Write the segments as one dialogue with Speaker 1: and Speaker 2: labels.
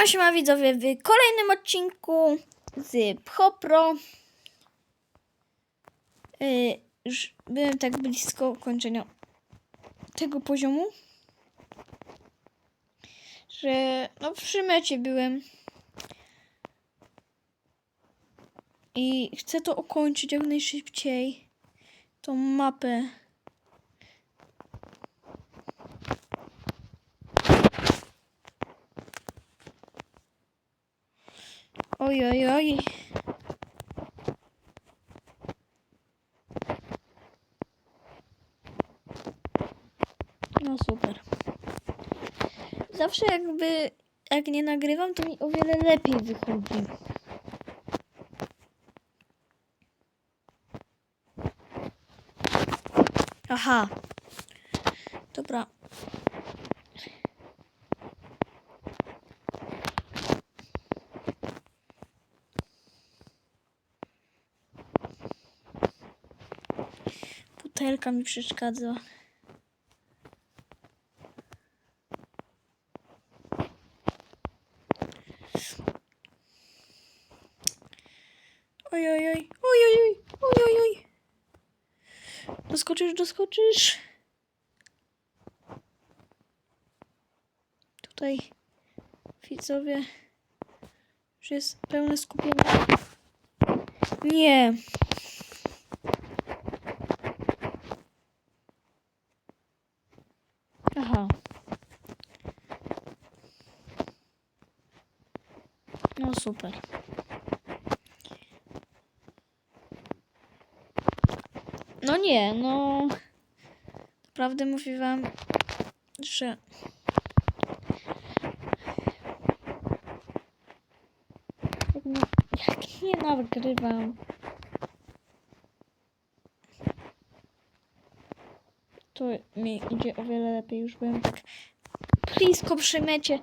Speaker 1: Siema, siema widzowie, w kolejnym odcinku z Pchopro. Yy, już byłem tak blisko kończenia tego poziomu, że no przy mecie byłem. I chcę to ukończyć jak najszybciej. Tą mapę. Oj, No super. Zawsze jakby, jak nie nagrywam, to mi o wiele lepiej wychodzi. Aha. Dobra. butelka mi przeszkadza. Oj, oj, oj, oj, oj, oj, oj, oj. Doskoczysz, doskoczysz. Tutaj widzowie już jest pełne skupienie. Nie. No super. No nie, no. Naprawdę mówię wam, że. Jak nie, nagrywam. To mi idzie o wiele lepiej. Już byłem tak blisko przy mecie.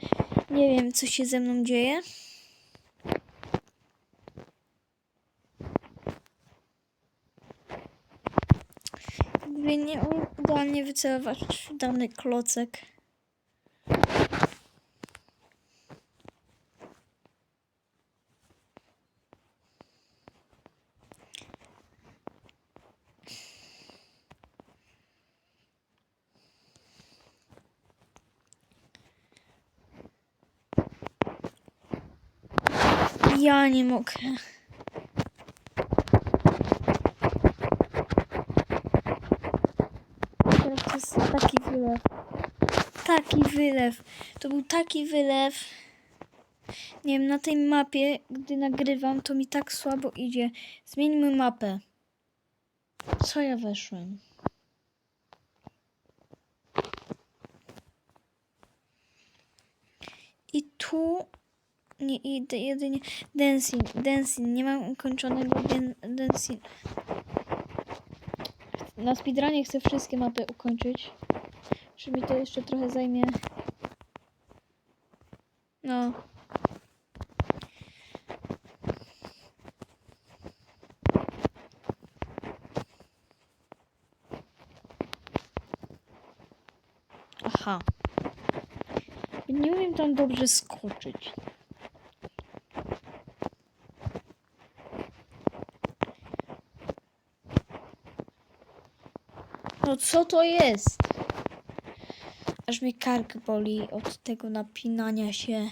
Speaker 1: Nie wiem, co się ze mną dzieje. Jakby nie idealnie wycelować dany klocek. Ja nie mogę. Teraz to jest taki wylew. Taki wylew. To był taki wylew. Nie wiem, na tej mapie, gdy nagrywam, to mi tak słabo idzie. Zmieńmy mapę. Co ja weszłem? I tu nie idę jedynie dancing, dancing. Nie mam ukończonego dan- dancing. Na speedrunie chcę wszystkie mapy ukończyć. Czy mi to jeszcze trochę zajmie? No. Aha. Nie umiem tam dobrze skoczyć. No co to jest? Aż mnie kark boli od tego napinania się.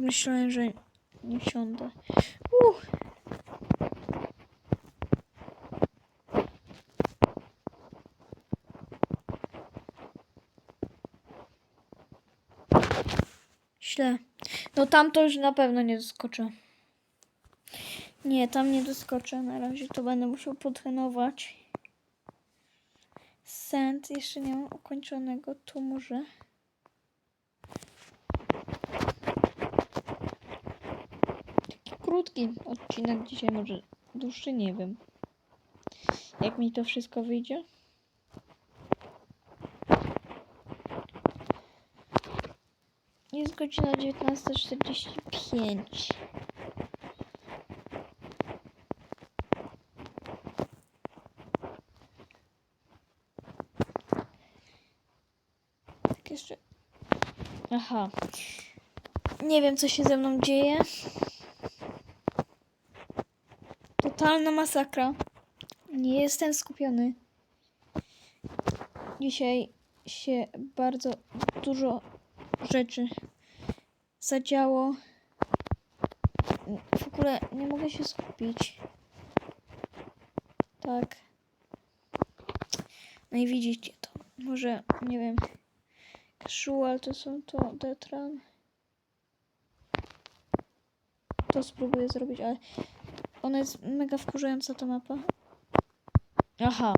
Speaker 1: Myślałem, że nie siądę. Uff. No tam to już na pewno nie doskoczę. Nie, tam nie doskoczę. Na razie to będę musiał potrenować. Send jeszcze nie mam ukończonego. Tu może. Taki krótki odcinek dzisiaj, może dłuższy, nie wiem. Jak mi to wszystko wyjdzie. Jest godzina 19.45. Tak jeszcze. Aha. Nie wiem, co się ze mną dzieje. Totalna masakra. Nie jestem skupiony. Dzisiaj się bardzo dużo rzeczy zadziało. W ogóle nie mogę się skupić. Tak. No i widzicie to. Może, nie wiem. Casual to są to Detran. To spróbuję zrobić, ale ona jest mega wkurzająca ta mapa. Aha.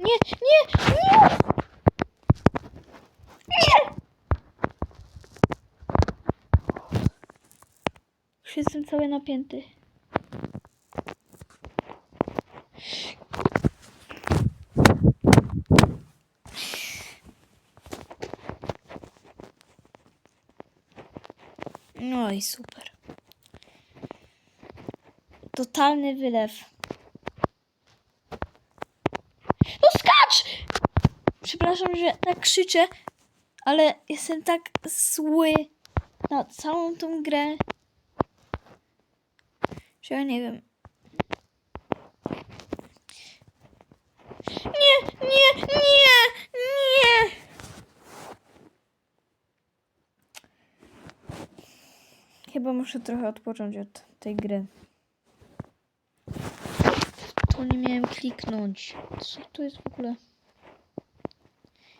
Speaker 1: Nie, nie, nie! Nie! Już jestem cały napięty. No i super. Totalny wylew. No skacz! Przepraszam, że tak krzyczę, ale jestem tak zły na całą tą grę, że ja nie wiem. Nie, nie, nie, nie! Chyba muszę trochę odpocząć od tej gry. To nie miałem kliknąć. Co to jest w ogóle?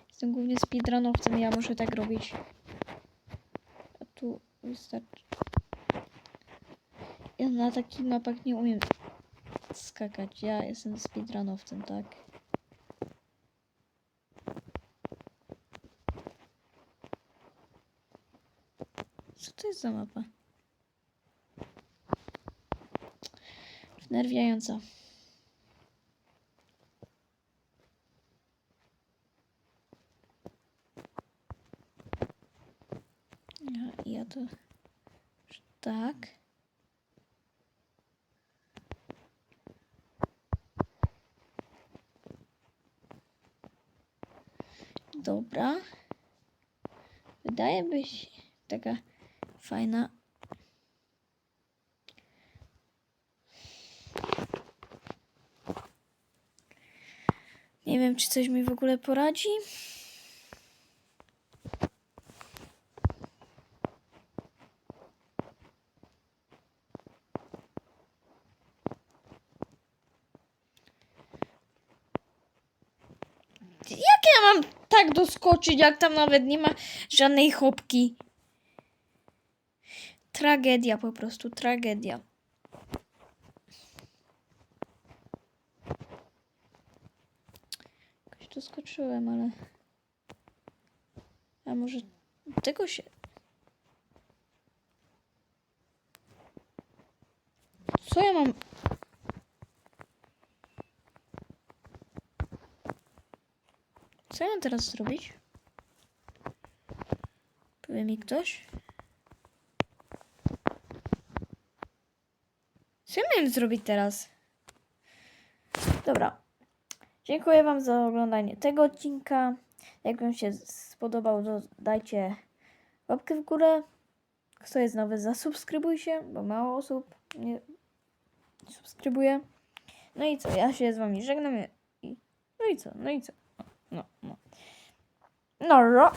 Speaker 1: Jestem głównie speedrunowcem, ja muszę tak robić. A tu wystarczy. Ja na takich mapach nie umiem skakać. Ja jestem speedrunowcem, tak? Co to jest za mapa? Wnerwiająca. Ja, ja to tak. Dobra. Wydaje być taka fajna. Nie wiem, czy coś mi w ogóle poradzi. Jak ja mam tak doskoczyć, jak tam nawet nie ma żadnej chopki? Tragedia po prostu, tragedia. Jakoś doskoczyłem, ale... A może tego się... Co ja mam... Co ja mam teraz zrobić? Powie mi ktoś? Co ja miałem zrobić teraz? Dobra. Dziękuję Wam za oglądanie tego odcinka. Jak Wam się spodobał, to dajcie łapkę w górę. Kto jest nowy, zasubskrybujcie, bo mało osób nie subskrybuje. No i co? Ja się z Wami żegnam. I, no i co? No i co? No, no. No, no.